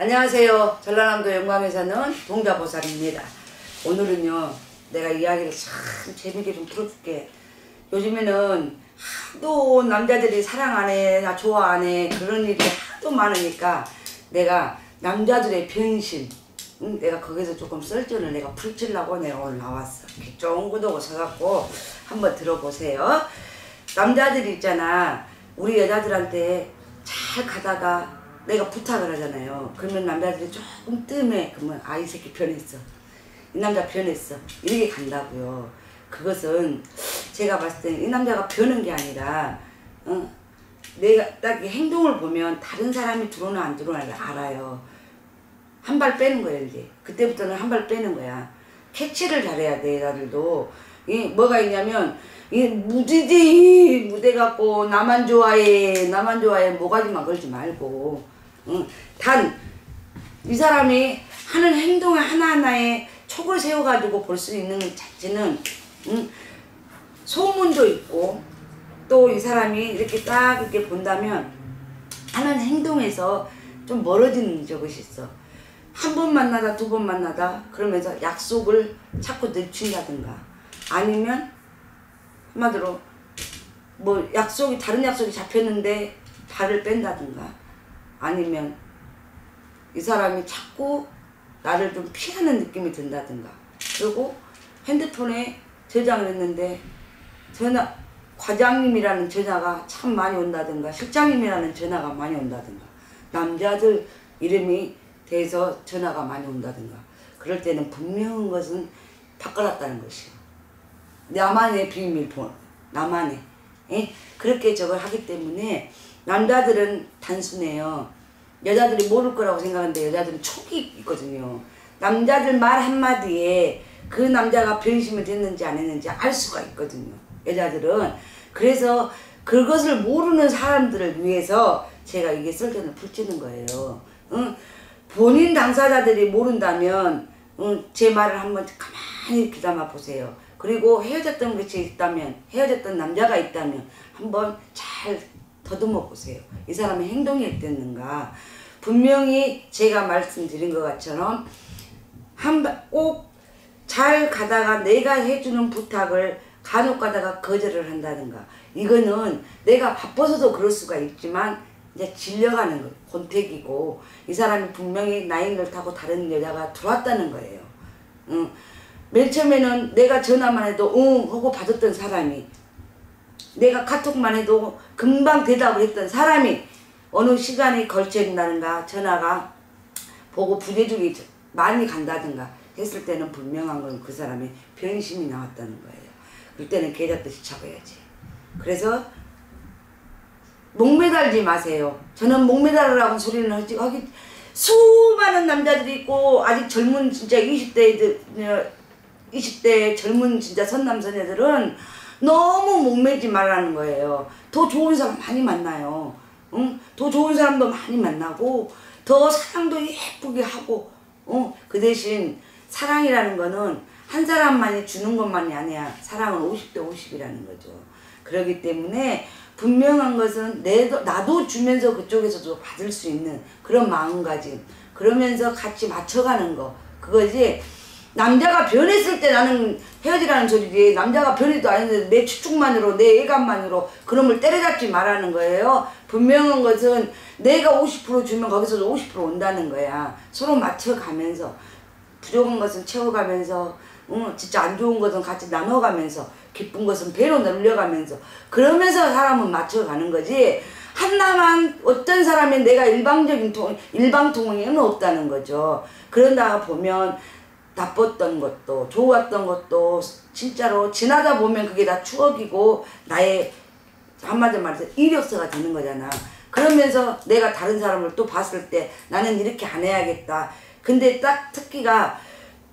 안녕하세요. 전라남도 영광에 사는 동자보살입니다. 오늘은요, 내가 이야기를 참 재밌게 좀 들어줄게. 요즘에는 하도 남자들이 사랑 안 해, 나 좋아 안 해, 그런 일이 하도 많으니까 내가 남자들의 변심, 응? 내가 거기서 조금 썰전을 내가 풀치려고 내가 오늘 나왔어. 이렇게 쫑긋하고 서갖고 한번 들어보세요. 남자들이 있잖아. 우리 여자들한테 잘 가다가 내가 부탁을 하잖아요. 그러면 남자들이 조금 뜸해. 그러면 아이 새끼 변했어. 이 남자 변했어. 이렇게 간다고요. 그것은 제가 봤을 때는 이 남자가 변한 게 아니라 어, 내가 딱이 행동을 보면 다른 사람이 들어오나 안 들어오나 알아요. 한 발 빼는 거예요 이제. 그때부터는 한 발 빼는 거야. 캐치를 잘해야 돼. 이 뭐가 있냐면 이 무지지 무대 갖고 나만 좋아해 나만 좋아해 모가지만 걸지 말고 응. 단이 사람이 하는 행동 하나하나에 촉을 세워가지고 볼 수 있는 자체는 응. 소문도 있고 또 이 사람이 이렇게 딱 이렇게 본다면 하는 행동에서 좀 멀어지는 적이 있어. 한 번 만나다 두 번 만나다 그러면서 약속을 자꾸 늦춘다든가 아니면 한마디로 뭐 약속이 다른 약속이 잡혔는데 발을 뺀다든가 아니면 이 사람이 자꾸 나를 좀 피하는 느낌이 든다든가. 그리고 핸드폰에 저장을 했는데 전화 과장님이라는 전화가 참 많이 온다든가 실장님이라는 전화가 많이 온다든가 남자들 이름이 돼서 전화가 많이 온다든가 그럴 때는 분명한 것은 바꿔놨다는 것이요. 나만의 비밀 폰 나만의 예? 그렇게 저걸 하기 때문에 남자들은 단순해요. 여자들이 모를 거라고 생각하는데 여자들은 촉이 있거든요. 남자들 말 한마디에 그 남자가 변심이 됐는지 안 했는지 알 수가 있거든요. 여자들은. 그래서 그것을 모르는 사람들을 위해서 제가 이게 설전을 풀치는 거예요. 응? 본인 당사자들이 모른다면 응? 제 말을 한번 가만히 귀담아 보세요. 그리고 헤어졌던 것이 있다면 헤어졌던 남자가 있다면 한번 잘 더듬어 보세요. 이 사람의 행동이 어땠는가. 분명히 제가 말씀드린 것 같처럼 한꼭 잘 가다가 내가 해주는 부탁을 간혹 가다가 거절을 한다든가 이거는 내가 바빠서도 그럴 수가 있지만 이제 질려가는 거 권태기고 이 사람이 분명히 나이를 타고 다른 여자가 들어왔다는 거예요. 응. 맨 처음에는 내가 전화만 해도 응 하고 받았던 사람이 내가 카톡만 해도 금방 대답을 했던 사람이 어느 시간이 걸쳐진다든가 전화가 보고 부재중이 많이 간다든가 했을 때는 분명한 건 그 사람의 변심이 나왔다는 거예요. 그럴 때는 계좌듯이 잡아야지. 그래서 목매달지 마세요. 저는 목매달으라고 소리는 하지 하기 수많은 남자들이 있고 아직 젊은 진짜 20대들 20대 젊은 진짜 선남선녀들은 너무 목매지 말라는 거예요. 더 좋은 사람 많이 만나요. 응? 더 좋은 사람도 많이 만나고 더 사랑도 예쁘게 하고 어? 그 대신 사랑이라는 거는 한 사람만이 주는 것만이 아니야. 사랑은 50대 50이라는 거죠. 그렇기 때문에 분명한 것은 내도, 나도 주면서 그쪽에서도 받을 수 있는 그런 마음가짐. 그러면서 같이 맞춰가는 거. 그거지. 남자가 변했을 때 나는 헤어지라는 소리지. 남자가 변해도 아닌데 내 추측만으로 내 예감만으로 그놈을 때려잡지 말라는 거예요. 분명한 것은 내가 50% 주면 거기서도 50% 온다는 거야. 서로 맞춰가면서. 부족한 것은 채워가면서 응, 진짜 안 좋은 것은 같이 나눠가면서 기쁜 것은 배로 늘려가면서. 그러면서 사람은 맞춰가는 거지. 하나만 어떤 사람이 내가 일방적인 통, 일방통행은 없다는 거죠. 그런다 보면 나빴던 것도 좋았던 것도 진짜로 지나다 보면 그게 다 추억이고 나의 한마디 말해서 이력서가 되는 거잖아. 그러면서 내가 다른 사람을 또 봤을 때 나는 이렇게 안 해야겠다. 근데 딱 특기가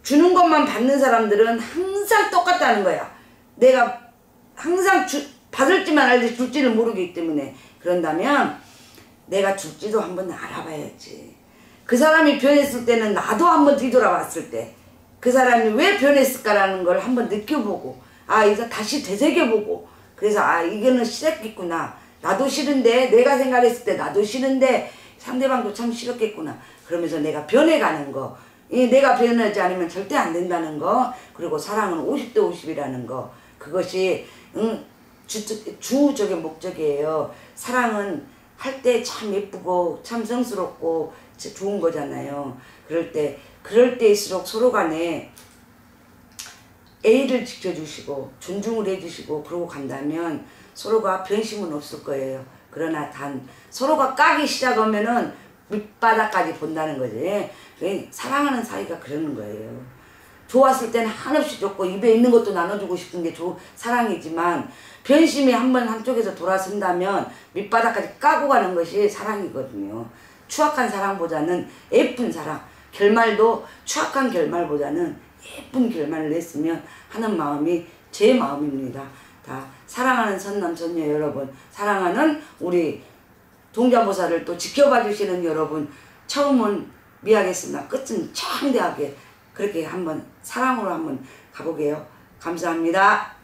주는 것만 받는 사람들은 항상 똑같다는 거야. 내가 항상 주, 받을지만 알지 줄지를 모르기 때문에 그런다면 내가 줄지도 한번 알아봐야지. 그 사람이 변했을 때는 나도 한번 뒤돌아봤을 때 그 사람이 왜 변했을까라는 걸 한번 느껴보고 아 이제 다시 되새겨보고 그래서 아 이거는 싫었겠구나 나도 싫은데 내가 생각했을 때 나도 싫은데 상대방도 참 싫었겠구나. 그러면서 내가 변해가는 거. 이 내가 변하지 않으면 절대 안 된다는 거. 그리고 사랑은 50대 50이라는 거. 그것이 응, 주, 주적인 목적이에요. 사랑은 할 때 참 예쁘고 참 성스럽고 좋은 거잖아요. 그럴 때 그럴 때일수록 서로 간에 애를 지켜주시고 존중을 해주시고 그러고 간다면 서로가 변심은 없을 거예요. 그러나 단 서로가 까기 시작하면은 밑바닥까지 본다는 거지. 그 사랑하는 사이가 그러는 거예요. 좋았을 때는 한없이 좋고 입에 있는 것도 나눠주고 싶은 게 조, 사랑이지만 변심이 한 번 한쪽에서 돌아선다면 밑바닥까지 까고 가는 것이 사랑이거든요. 추악한 사랑보다는 예쁜 사랑, 결말도 추악한 결말보다는 예쁜 결말을 냈으면 하는 마음이 제 마음입니다. 다 사랑하는 선남 선녀 여러분, 사랑하는 우리 동자보살을 또 지켜봐 주시는 여러분, 처음은 미하겠으나 끝은 창대하게 그렇게 한번 사랑으로 한번 가보게요. 감사합니다.